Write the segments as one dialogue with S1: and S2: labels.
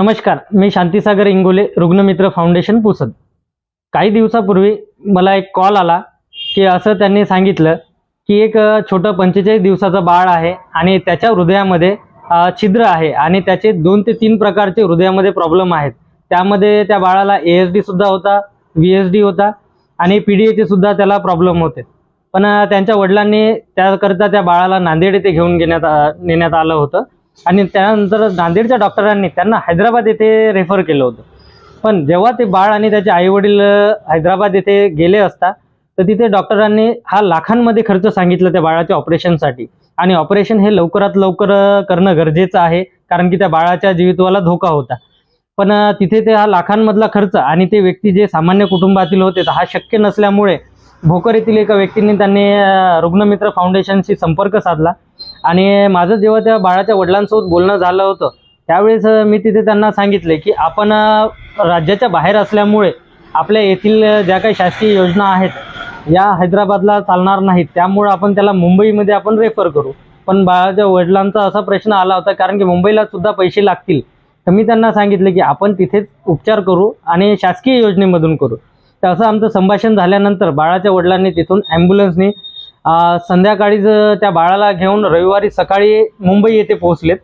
S1: नमस्कार मी शांतीसागर इंगोले रुग्णमित्र फाउंडेशन पुसद. काही दिवसापूर्वी मला एक कॉल आला की असं त्यांनी सांगितलं की एक छोटं पंचेचाळीस दिवसाचं बाळ आहे आणि त्याच्या हृदयामध्ये छिद्र आहे आणि त्याचे दोन ते तीन प्रकारचे हृदयामध्ये प्रॉब्लेम आहेत. त्यामध्ये त्या बाळाला ए एस डी सुद्धा होता व्ही एस डी होता आणि पी डी एचे सुद्धा त्याला प्रॉब्लेम होते. पण त्यांच्या वडिलांनी त्याकरता त्या बाळाला नांदेड येथे घेऊन घेण्यात आ- नेण्यात आलं होतं. आणि त्यानंतर नांदेडच्या डॉक्टरांनी त्यांना हैदराबाद येथे रेफर केलं होतं. पण जेव्हा ते बाळ आणि त्याचे आईवडील हैदराबाद येथे गेले असता तर तिथे डॉक्टरांनी हा लाखांमध्ये खर्च सांगितलं त्या बाळाच्या ऑपरेशनसाठी. आणि ऑपरेशन हे लवकरात लवकर करणं गरजेचं आहे कारण की त्या बाळाच्या जीवितवाला धोका होता. पण तिथे ते हा लाखांमधला खर्च आणि ते व्यक्ती जे सामान्य कुटुंबातील होते तर हा शक्य नसल्यामुळे भोकर येथील एका व्यक्तींनी त्यांनी रुग्णमित्र फाउंडेशनशी संपर्क साधला. आणि माझं जेव्हा त्या बाळाच्या वडिलांसोबत बोलणं झालं होतं त्यावेळेस मी तिथे त्यांना सांगितले की आपण राज्याच्या बाहेर असल्यामुळे आपल्या येथील ज्या काही शासकीय योजना आहेत या हैदराबादला चालणार नाहीत. त्यामुळे आपण त्याला मुंबईमध्ये आपण रेफर करू. पण बाळाच्या वडिलांचा असा प्रश्न आला होता कारण की मुंबईला सुद्धा पैसे लागतील. तर मी त्यांना सांगितलं की आपण तिथेच उपचार करू आणि शासकीय योजनेमधून करू. तर असं आमचं संभाषण झाल्यानंतर बाळाच्या वडिलांनी तिथून ॲम्ब्युलन्सनी संध्याकाळीच त्या बाळाला घेऊन रविवारी सकाळी मुंबई येथे पोहोचलेत.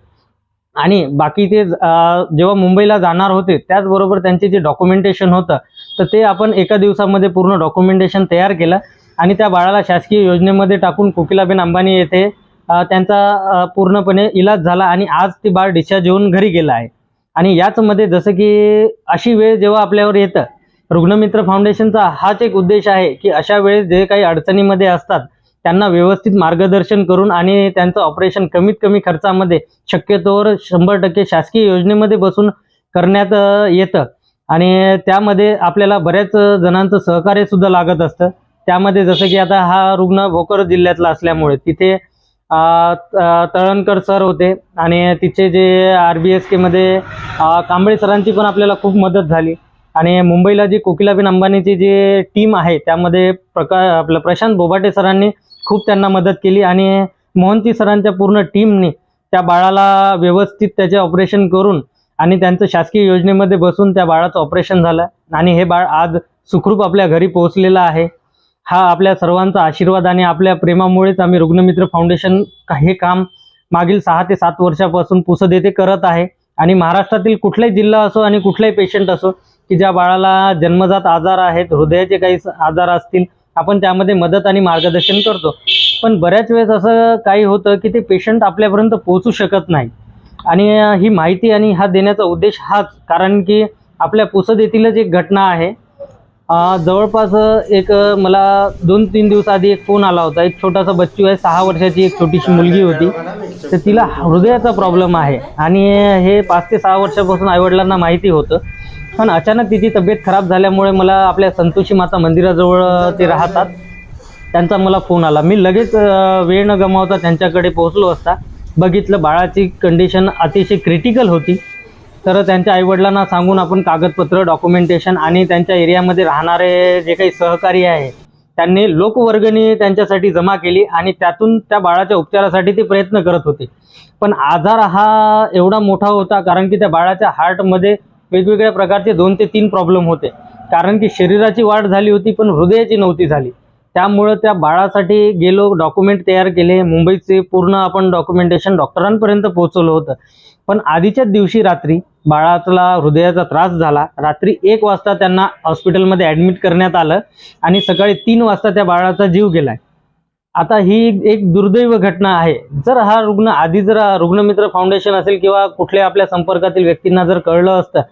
S1: आणि बाकी ते जेव्हा मुंबईला जाणार होते त्याचबरोबर त्यांचे जे डॉक्युमेंटेशन होतं तर ते आपण एका दिवसामध्ये पूर्ण डॉक्युमेंटेशन तयार केलं. आणि त्या बाळाला शासकीय योजनेमध्ये टाकून कोकिलाबेन अंबानी येथे त्यांचा पूर्णपणे इलाज झाला आणि आज ते बाळ डिस्चार्ज होऊन घरी गेलं आहे. आणि याचमध्ये जसं की अशी वेळ जेव्हा आपल्यावर येतं रुग्णमित्र फाउंडेशनचा हाच एक उद्देश आहे की अशा वेळेस जे काही अडचणीमध्ये असतात त्यांना व्यवस्थित मार्गदर्शन करून आणि त्यांचं ऑपरेशन कमीत कमी खर्चामध्ये शक्यतोवर शंभर टक्के शासकीय योजनेमध्ये बसून करण्यात येतं. आणि त्यामध्ये आपल्याला बऱ्याच जणांचं सहकार्य सुद्धा लागत असतं. त्यामध्ये जसं की आता हा रुग्ण भोकर जिल्ह्यातला असल्यामुळे तिथे तळणकर सर होते आणि तिचे जे आर बी एस केमध्ये कांबळे सरांची पण आपल्याला खूप मदत झाली. आणि मुंबईला जी कोकिलाबेन अंबानीची जी टीम आहे त्यामध्ये प्रका आपलं प्रशांत बोबाटे सरांनी खूप त्यांना मदत केली आणि मोहंती सरांच्या पूर्ण टीमनी त्या बाळाला व्यवस्थित त्याचे ऑपरेशन करून आणि त्यांचं शासकीय योजनेमध्ये बसून त्या बाळाचं ऑपरेशन झालं. आणि हे बाळ आज सुखरूप आपल्या घरी पोहोचलेलं आहे. हा आपल्या सर्वांचा आशीर्वाद आणि आपल्या प्रेमामुळेच आम्ही रुग्णमित्र फाउंडेशन हे काम मागील सहा ते सात वर्षापासून पुसद येथे करत आहे. आणि महाराष्ट्रातील कुठलाही जिल्हा असो आणि कुठलाही पेशंट असो की ज्या बाळाला जन्मजात आजार आहेत हृदयाचे काही आजार असतील आपण त्यामध्ये मदत आणि मार्गदर्शन करतो. पण बऱ्याच वेळेस असं काही होतं की ते पेशंट आपल्यापर्यंत पोहोचू शकत नाही. आणि ही माहिती आणि हा देण्याचा उद्देश हाच. कारण की आपल्या पुसद येथीलच एक घटना आहे. जवळपास एक मला दोन तीन दिवस आधी एक फोन आला होता. एक छोटासा बच्चू आहे सहा वर्षाची एक छोटीशी मुलगी होती. तर तिला हृदयाचा प्रॉब्लेम आहे. आणि हे पाच ते सहा वर्षापासून आईवडिलांना माहिती होतं. पण अचानक तिची तब्येत खराब झाल्यामुळे मला आपल्या संतोषी माता मंदिराजवळ ते राहतात. त्यांचा मला फोन आला. मी लगेच वेळ न गमावता त्यांच्याकडे पोहोचलो असता. बघितलं बाळाची कंडिशन अतिशय क्रिटिकल होती. तर त्यांच्या आईवडिलांना सांगून आपण कागदपत्र डॉक्युमेंटेशन आणि त्यांच्या एरियामध्ये राहणारे जे काही सहकारी आहे त्यांनी लोकवर्गणी त्यांच्यासाठी जमा केली आणि त्यातून त्या बाळाच्या उपचारासाठी ते प्रयत्न करत होते. पण आजार हा एवढा मोठा होता कारण की त्या बाळाच्या हार्टमध्ये वेगवेगळ्या प्रकारचे दोन ते तीन प्रॉब्लेम होते. कारण की शरीराची वाढ झाली होती पण हृदयाची नव्हती झाली. त्यामुळं त्या बाळासाठी गेलो डॉक्युमेंट तयार केले. मुंबईचे पूर्ण आपण डॉक्युमेंटेशन डॉक्टरांपर्यंत पोहोचवलं होतं. पण आधीच्याच दिवशी रात्री बाळाला हृदयाचा त्रास झाला. रात्री एक वाजता त्यांना हॉस्पिटलमध्ये ॲडमिट करण्यात आलं आणि सकाळी तीन वाजता त्या बाळाचा जीव गेलाय. आता ही एक दुर्दैव घटना आहे. जर हा रुग्ण आधी जर रुग्णमित्र फाउंडेशन असेल किंवा कुठल्या आपल्या संपर्कातील व्यक्तींना जर कळलं असतं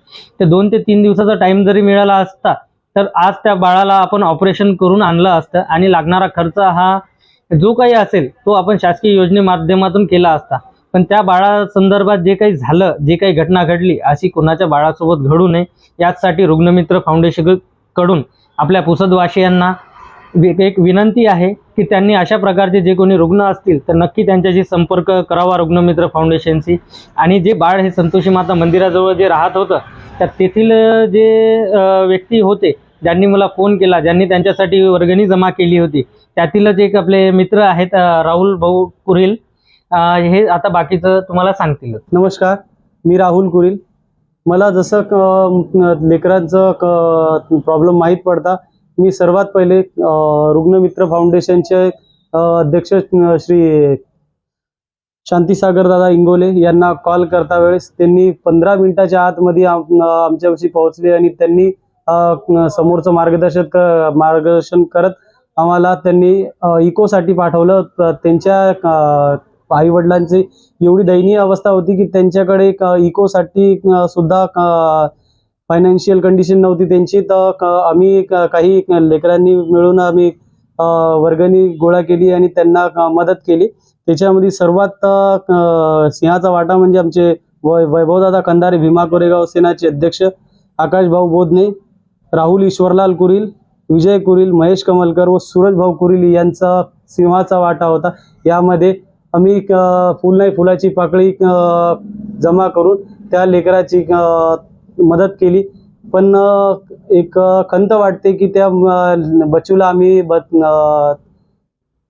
S1: तर दोन ते तीन दिवसाचा टाइम जरी मिळाला असता तर आज त्या बाळाला आपण ऑपरेशन करून आणलं असतं आणि लागणारा खर्च हा जो काही असेल तो आपण शासकीय योजने माध्यमातून केला असता. पण त्या बाळासंदर्भात जे काही झालं जे काही घटना घडली अशी कोणाच्या बाळासोबत घडू नये याचसाठी रुग्णमित्र फाउंडेशनकडून आपल्या पुसदवासियांना एक विनंती आहे की त्यांनी अशा प्रकारचे जे कोणी रुग्ण असतील तर नक्की त्यांच्याशी संपर्क करावा रुग्णमित्र फाउंडेशनशी. आणि जे बाळ हे संतोषी माता मंदिराजवळ जे राहत होतं तर तेथील जे व्यक्ती होते ज्यांनी मला फोन केला ज्यांनी त्यांच्यासाठी वर्गणी जमा केली होती त्यातीलच एक आपले मित्र आहेत राहुल भाऊ कुरील हे आता बाकीचं तुम्हाला सांगतील.
S2: नमस्कार मी राहुल कुरील. मला जसं क- लेकरांचं प्रॉब्लेम माहीत पडता मी सर्वात पहिले रुग्णमित्र फाउंडेशनचे अध्यक्ष श्री शांतीसागर दादा इंगोले यांना कॉल करता वेळेस त्यांनी पंधरा मिनिटाच्या आतमध्ये आम- आमच्यापाशी पोहोचले आणि त्यांनी समोरचं मार्गदर्शन क मार्गदर्शन करत आम्हाला त्यांनी इकोसाठी पाठवलं. त्यांच्या आई वडिलांची एवढी दयनीय अवस्था होती की त्यांच्याकडे इकोसाठी सुद्धा फायनान्शियल कंडिशन नव्हती त्यांची. तर आम्ही काही लेकरांनी मिळून आम्ही वर्गणी गोळा केली आणि त्यांना मदत केली. त्याच्यामध्ये सर्वात सिंहाचा वाटा म्हणजे आमचे वै वैभवदादा कंधारे भीमा कोरेगाव सेनाचे अध्यक्ष आकाश भाऊ बोधने राहुल ईश्वरलाल कुरील विजय कुरील महेश कमलकर व सूरज भाऊ कुरील यांचा सिंहाचा वाटा होता. यामध्ये आम्ही फुल नाही फुलाची पाकळी जमा करून त्या लेकराची मदत केली. पण एक खंत वाटते की त्या बचूला बच्चूला आम्ही बच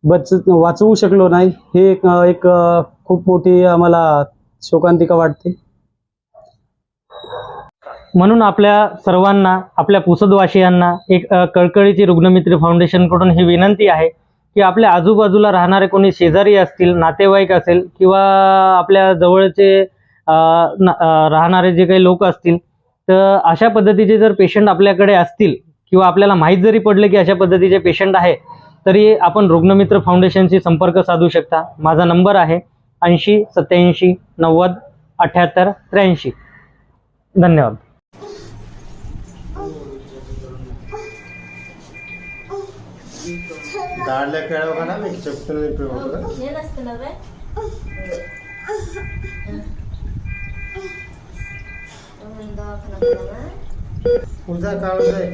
S2: बच वाचवू शकलो नाही. हे एक एक खूप मोठी आम्हाला शोकांतिका वाटते.
S1: म्हणून आपल्या सर्वांना आपल्या पुसदवासियांना एक कळकळीची रुग्णमित्र फाउंडेशनकडून ही विनंती आहे. की आपल्या आजूबाजूला राहणारे कोणी शेजारी असतील नातेवाईक असेल किंवा आपल्या जवळचे राहणारे जे काही लोक असतील तर अशा पद्धतीचे जर पेशंट आपल्याकडे असतील किंवा आपल्याला माहीत जरी पडलं की अशा पद्धतीचे पेशंट आहे तरी आपण रुग्णमित्र फाउंडेशनशी संपर्क साधू शकता. माझा नंबर आहे ऐंशी सत्याऐंशी नव्वद अठ्ठ्याहत्तर त्र्याऐंशी. धन्यवाद.
S3: దాడిలోకి ఏడవకుండా మీకు చెప్తున్నాను ఇప్పుడు పూజా కావాలి